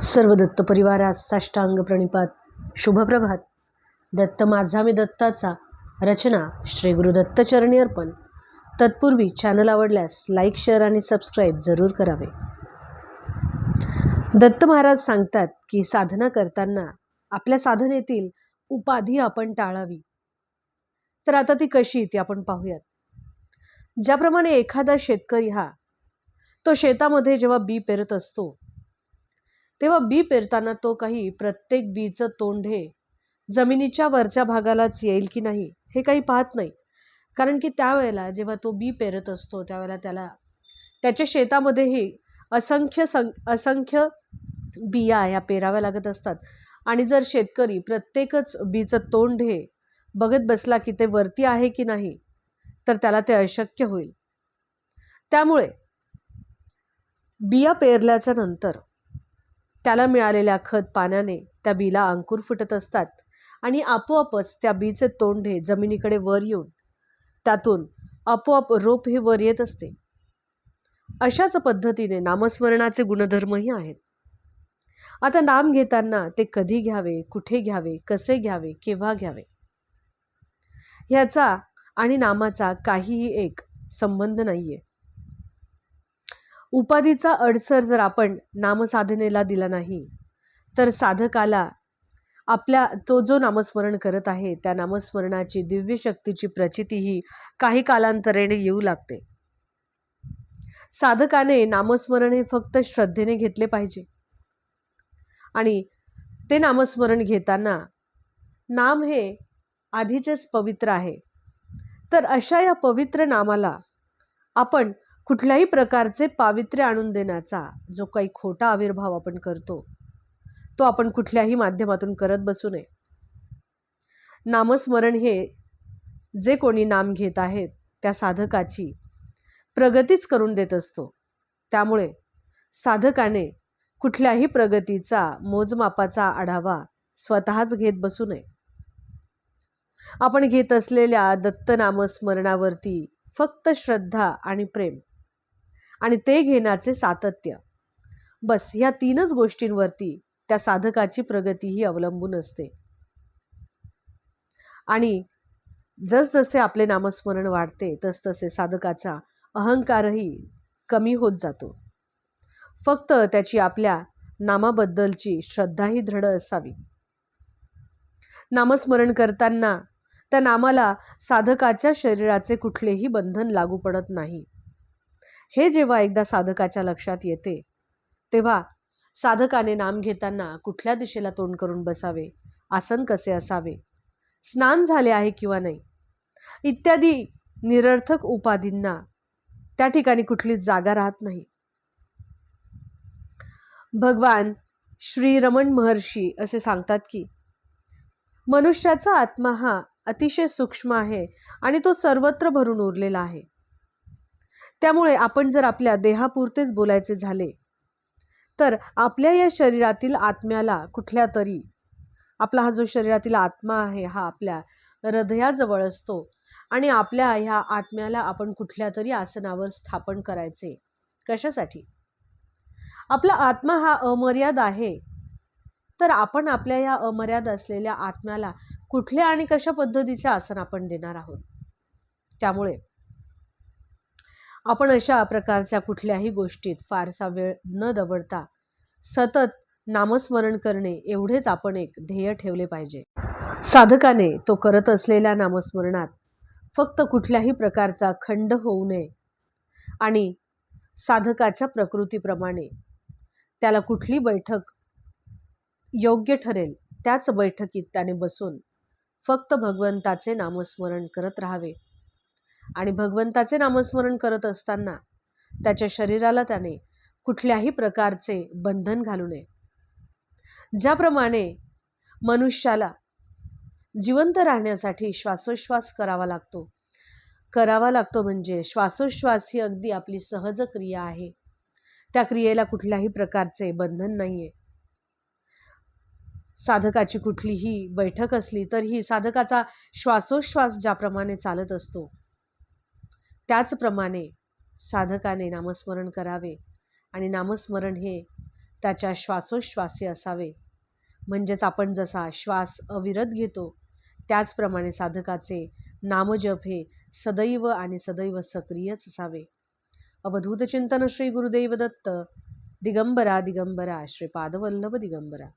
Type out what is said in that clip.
सर्व दत्त परिवारास साष्टांग प्रणिपात. शुभप्रभात. दत्त माझा मी दत्ताचा. रचना श्री गुरु दत्तचरणी अर्पण. तत्पूर्वी चॅनल आवडल्यास लाईक शेअर आणि सबस्क्राईब जरूर करावे. दत्त महाराज सांगतात की साधना करताना आपल्या साधनेतील उपाधी आपण टाळावी. तर आता ती कशी ती आपण पाहूयात. ज्याप्रमाणे एखादा शेतकरी हा तो शेतामध्ये जेव्हा बी पेरत असतो तेव्हा बी पेरताना तो काही प्रत्येक बीचं तोंड हे जमिनीच्या वरच्या भागालाच येईल की नाही हे काही पाहत नाही. कारण की त्यावेळेला जेव्हा तो बी पेरत असतो त्यावेळेला त्याला त्याच्या शेतामध्येही असंख्य सं असंख्य बिया ह्या पेराव्या लागत असतात. आणि जर शेतकरी प्रत्येकच बीचं तोंड हे बघत बसला की ते वरती आहे की नाही तर त्याला ते अशक्य होईल. त्यामुळे बिया पेरल्याच्या नंतर त्याला मिळालेल्या खत पाण्याने त्या बीला अंकुर फुटत असतात आणि आपोआपच त्या बीचे तोंडे जमिनीकडे वर येऊन त्यातून आपोआप रोप हे वर येत असते. अशाच पद्धतीने नामस्मरणाचे गुणधर्मही आहेत. आता नाम घेताना ते कधी घ्यावे कुठे घ्यावे कसे घ्यावे केव्हा घ्यावे? ह्याचा आणि नामाचा काहीही एक संबंध नाही आहे उपाधीचा अडसर जर आपण नामसाधनेला दिला नाही तर साधकाला आपल्या तो जो नामस्मरण करत आहे त्या नामस्मरणाची दिव्य शक्तीची प्रचिती ही काही कालांतरेने येऊ लागते. साधकाने नामस्मरण हे फक्त श्रद्धेने घेतले पाहिजे. आणि ते नामस्मरण घेताना नाम हे आधीचेच पवित्र आहे. तर अशा या पवित्र नामाला आपण कुठल्याही प्रकारचे पावित्र्य आणून देण्याचा जो काही खोटा आविर्भाव आपण करतो तो आपण कुठल्याही माध्यमातून करत बसू नये. नामस्मरण हे जे कोणी नाम घेत आहेत त्या साधकाची प्रगतीच करून देत असतो. त्यामुळे साधकाने कुठल्याही प्रगतीचा मोजमापाचा आढावा स्वतःच घेत बसू नये. आपण घेत असलेल्या दत्त नामस्मरणावरती फक्त श्रद्धा आणि प्रेम आणि ते घेण्याचे सातत्य. बस ह्या तीनच गोष्टींवरती त्या साधकाची प्रगती ही अवलंबून असते. आणि जसजसे आपले नामस्मरण वाढते तसतसे साधकाचा अहंकारही कमी होत जातो. फक्त त्याची आपल्या नामाबद्दलची श्रद्धाही दृढ असावी. नामस्मरण करताना त्या नामाला साधकाच्या शरीराचे कुठलेही बंधन लागू पडत नाही. हे जेव्हा एकदा साधकाच्या लक्षात येते तेव्हा साधकाने नाम घेताना कुठल्या दिशेला तोंड करून बसावे आसन कसे असावे स्नान झाले आहे किंवा नाही इत्यादी निरर्थक उपाधींना त्या ठिकाणी कुठलीच जागा राहत नाही. भगवान श्री रमण महर्षी असे सांगतात की मनुष्याचा आत्मा हा अतिशय सूक्ष्म आहे आणि तो सर्वत्र भरून उरलेला आहे. त्यामुळे आपण जर आपल्या देहापुरतेच बोलायचे झाले तर आपल्या या शरीरातील आत्म्याला कुठल्या तरी आपला हा जो शरीरातील आत्मा आहे हा आपल्या हृदयाजवळ असतो आणि आपल्या ह्या आत्म्याला आपण कुठल्या तरी आसनावर स्थापन करायचे कशासाठी? आपला आत्मा हा अमर्याद आहे तर आपण आपल्या या अमर्याद असलेल्या आत्म्याला कुठल्या आणि कशा पद्धतीचे आसन आपण देणार आहोत? त्यामुळे आपण अशा प्रकारच्या कुठल्याही गोष्टीत फारसा वेळ न दबडता सतत नामस्मरण करणे एवढेच आपण एक ध्येय ठेवले पाहिजे. साधकाने तो करत असलेल्या नामस्मरणात फक्त कुठल्याही प्रकारचा खंड होऊ नये आणि साधकाच्या प्रकृतीप्रमाणे त्याला कुठली बैठक योग्य ठरेल त्याच बैठकीत त्याने बसून फक्त भगवंताचे नामस्मरण करत राहावे. आणि भगवंताचे नामस्मरण करत असताना त्याच्या शरीराला त्याने कुठल्याही प्रकारचे बंधन घालू नये. ज्याप्रमाणे मनुष्याला जिवंत राहण्यासाठी श्वासोश्वास करावा लागतो. करावा लागतो म्हणजे श्वासोश्वास ही अगदी आपली सहज क्रिया आहे. त्या क्रियेला कुठल्याही प्रकारचे बंधन नाही आहे साधकाची कुठलीही बैठक असली तरीही साधकाचा श्वासोश्वास ज्याप्रमाणे चालत असतो त्याचप्रमाणे साधकाने नामस्मरण करावे आणि नामस्मरण हे त्याच्या श्वासोश्वासी असावे. म्हणजेच आपण जसा श्वास अविरत घेतो त्याचप्रमाणे साधकाचे नामजप हे सदैव आणि सदैव सक्रियच असावे. अवधूत चिंतन श्री गुरुदेव दत्त. दिगंबरा दिगंबरा श्रीपादवल्लभ दिगंबरा.